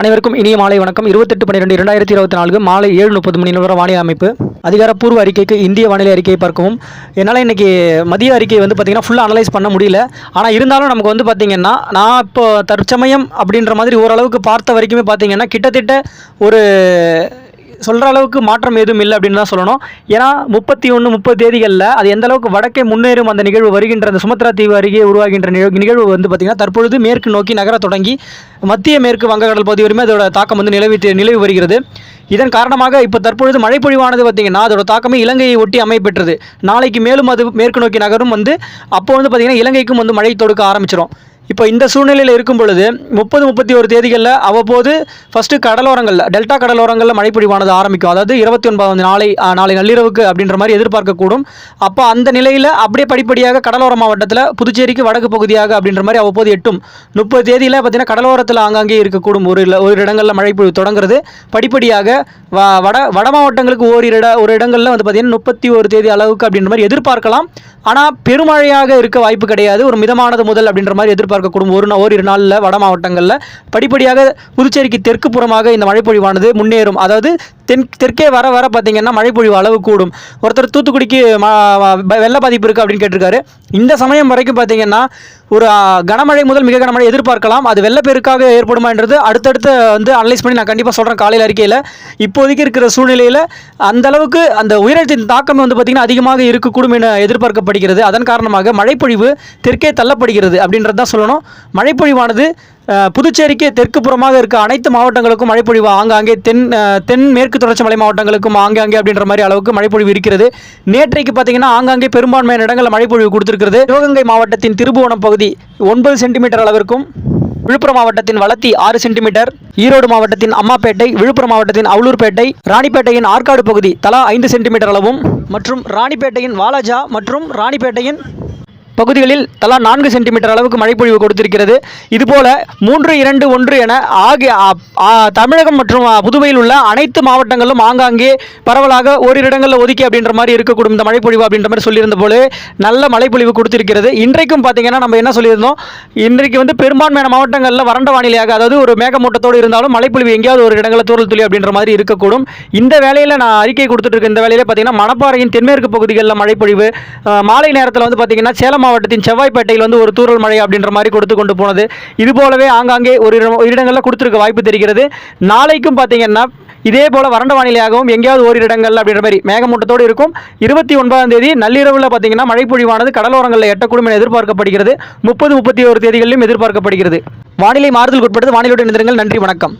அனைவருக்கும் இனிய மாலை வணக்கம். இருபத்தெட்டு பன்னிரெண்டு இரண்டாயிரத்தி இருபத்தி நான்கு மாலை ஏழு முப்பது மணி நிலவர வானிலை அமைப்பு. அதிகாரப்பூர்வ அறிக்கைக்கு இந்திய வானிலை அறிக்கையை பார்க்கவும். என்னால் இன்றைக்கி மதிய அறிக்கை வந்து பார்த்திங்கன்னா ஃபுல்லாக அனலைஸ் பண்ண முடியல. ஆனால் இருந்தாலும் நமக்கு வந்து பார்த்திங்கன்னா நான் இப்போ தற்சமயம் அப்படின்ற மாதிரி ஓரளவுக்கு பார்த்த வரைக்குமே பார்த்திங்கன்னா கிட்டத்தட்ட ஒரு சொல்கிற அளவுக்கு மாற்றம் எதுவும் இல்லை அப்படின்னு தான் சொல்லணும். ஏன்னா முப்பத்தி ஒன்று முப்பது தேதிகளில் அது எந்த அளவுக்கு வடக்கே முன்னேறும் அந்த நிகழ்வு வருகின்ற அந்த சுமத்ரா தீவு அருகே உருவாகின்ற நிகழ்வு நிகழ்வு வந்து பார்த்திங்கன்னா தற்பொழுது மேற்கு நோக்கி நகர தொடங்கி மத்திய மேற்கு வங்கக்கடல் பகுதி வரையுமே அதோட தாக்கம் வந்து நிலவிட்டு நிலவி வருகிறது. இதன் காரணமாக இப்போ தற்பொழுது மழைப்பொழிவானது பார்த்திங்கன்னா அதோட தாக்கமே இலங்கையை ஒட்டி அமைப்பெற்றது. நாளைக்கு மேலும் அது மேற்கு நோக்கி நகரும் வந்து அப்போ வந்து பார்த்திங்கன்னா இலங்கைக்கும் வந்து மழை தொடுக்க ஆரம்பிச்சிடும் இப்போ இந்த சூழ்நிலையில் இருக்கும் பொழுது முப்பது முப்பத்தி ஒரு தேதிகளில் அவ்வப்போது ஃபஸ்ட்டு கடலோரங்களில் டெல்டா கடலோரங்களில் மழைப்பொழிவானது ஆரம்பிக்கும். அதாவது இருபத்தி ஒன்பதாவது நாளை நாளை நள்ளிரவுக்கு அப்படின்ற மாதிரி எதிர்பார்க்கக்கூடும். அப்போ அந்த நிலையில் அப்படியே படிப்படியாக கடலோர மாவட்டத்தில் புதுச்சேரிக்கு வடக்கு பகுதியாக அப்படின்ற மாதிரி அவ்வப்போது எட்டும். முப்பது தேதியில் பார்த்தீங்கன்னா கடலோரத்தில் ஆங்காங்கே இருக்கக்கூடும். ஒரு ஒரு இடங்களில் மழைப்பொழிவு தொடங்குறது. படிப்படியாக வ வட வட மாவட்டங்களுக்கு ஓரிரு இட ஒரு இடங்களில் வந்து பார்த்திங்கன்னா முப்பத்தி ஒரு தேதி அளவுக்கு அப்படின்ற மாதிரி எதிர்பார்க்கலாம். ஆனால் பெருமழையாக இருக்க வாய்ப்பு கிடையாது. ஒரு மிதமானது முதல் அப்படின்ற மாதிரி எதிர்பார்க்கக்கூடும். ஒரு ஓரிரு நாளில் வட மாவட்டங்களில் படிப்படியாக புதுச்சேரிக்கு தெற்கு புறமாக இந்த மழைப்பொழிவானது முன்னேறும். அதாவது தென் தெற்கே வர வர பார்த்தீங்கன்னா மழைப்பொழிவு அளவு கூடும். ஒருத்தர் தூத்துக்குடிக்கு வெள்ள பாதிப்பு இருக்குது அப்படின்னு கேட்டிருக்காரு. இந்த சமயம் வரைக்கும் பார்த்தீங்கன்னா ஒரு கனமழை முதல் மிக கனமழை எதிர்பார்க்கலாம். அது வெள்ளப்பெருக்காக ஏற்படுமான்றது அடுத்தடுத்து வந்து அனலைஸ் பண்ணி நான் கண்டிப்பாக சொல்கிறேன் காலையில் அறிக்கையில். இப்போதைக்கு இருக்கிற சூழ்நிலையில் அந்த அளவுக்கு அந்த உயிரிழத்தின் தாக்கம் வந்து பார்த்திங்கன்னா அதிகமாக இருக்கக்கூடும் என எதிர்பார்க்கப்படுகிறது. அதன் காரணமாக மழைப்பொழிவு தெற்கே தள்ளப்படுகிறது அப்படின்றது தான் சொல்லணும். மழைப்பொழிவானது புதுச்சேரிக்கு தெற்கு புறமாக இருக்க அனைத்து மாவட்டங்களுக்கும் மழைப்பொழிவு ஆங்காங்கே தென் தென் மேற்கு தொடர்ச்சி மலை மாவட்டங்களுக்கும் ஆங்காங்கே அப்படின்ற மாதிரி அளவுக்கு மழைப்பொழிவு இருக்கிறது. நேற்றைக்கு பார்த்தீங்கன்னா ஆங்காங்கே பெரும்பான்மையான இடங்களில் மழைப்பொழிவு கொடுத்திருக்கிறது. சிவகங்கை மாவட்டத்தின் திருபுவனம் பகுதி ஒன்பது சென்டிமீட்டர் அளவிற்கும் விழுப்புரம் மாவட்டத்தின் வளத்தி ஆறு சென்டிமீட்டர் ஈரோடு மாவட்டத்தின் அம்மாப்பேட்டை விழுப்புரம் மாவட்டத்தின் அவலூர்பேட்டை ராணிப்பேட்டையின் ஆற்காடு பகுதி தலா ஐந்து சென்டிமீட்டர் அளவும் மற்றும் ராணிப்பேட்டையின் வாலாஜா மற்றும் ராணிப்பேட்டையின் பகுதிகளில் தலா நான்கு சென்டிமீட்டர் அளவுக்கு மழைப்பொழிவு கொடுத்திருக்கிறது. இதுபோல மூன்று இரண்டு ஒன்று என ஆகிய தமிழகம் மற்றும் புதுவையில் உள்ள அனைத்து மாவட்டங்களும் ஆங்காங்கே பரவலாக ஓரிரு இடங்களில் ஒதுக்கி அப்படின்ற மாதிரி இருக்கக்கூடும். இந்த மழைப்பொழிவு அப்படின்ற மாதிரி சொல்லியிருந்த போல நல்ல மழைப்பொழிவு கொடுத்திருக்கிறது. இன்றைக்கும் பார்த்தீங்கன்னா நம்ம என்ன சொல்லியிருந்தோம்? இன்றைக்கு வந்து பெரும்பான்மையான மாவட்டங்களில் வறண்ட வானிலையாக அதாவது ஒரு மேகமூட்டத்தோடு இருந்தாலும் மழைப்பொழிவு எங்கேயாவது ஒரு இடங்களில் தூரல் துளி அப்படின்ற மாதிரி இருக்கக்கூடும். இந்த வேலையில் நான் அறிக்கை கொடுத்துட்டு இருக்க இந்த வேலையில் பார்த்தீங்கன்னா மணப்பாறையின் தென்மேற்கு பகுதிகளில் மழைப்பொழிவு மாலை நேரத்தில் வந்து பார்த்தீங்கன்னா சேலம் மாவட்டத்தின் செவ்வாய்ப்பேட்டையில் வந்து ஒரு தூரல் மழை அப்படின்ற மாதிரி கொடுத்து கொண்டு போனது. இது போலவே ஆங்காங்கே ஒரு இடங்களில் கொடுத்துருக்க வாய்ப்பு தெரிகிறது. நாளைக்கும் பார்த்தீங்கன்னா இதே போல வறண்ட வானிலையாகவும் எங்கேயாவது ஓரிரு இடங்கள் அப்படின்ற மாதிரி மேகமூட்டத்தோடு இருக்கும். இருபத்தி ஒன்பதாம் தேதி நள்ளிரவில் பார்த்தீங்கன்னா மழைப்பொழிவானது கடலோரங்களில் எட்டக்கூடும் என எதிர்பார்க்கப்படுகிறது. முப்பது முப்பத்தி ஒரு தேதிகளிலும் எதிர்பார்க்கப்படுகிறது. வானிலை மாறுதல் உட்பட்டது. வானிலையுடன் இருந்திருங்கள் நன்றி வணக்கம்.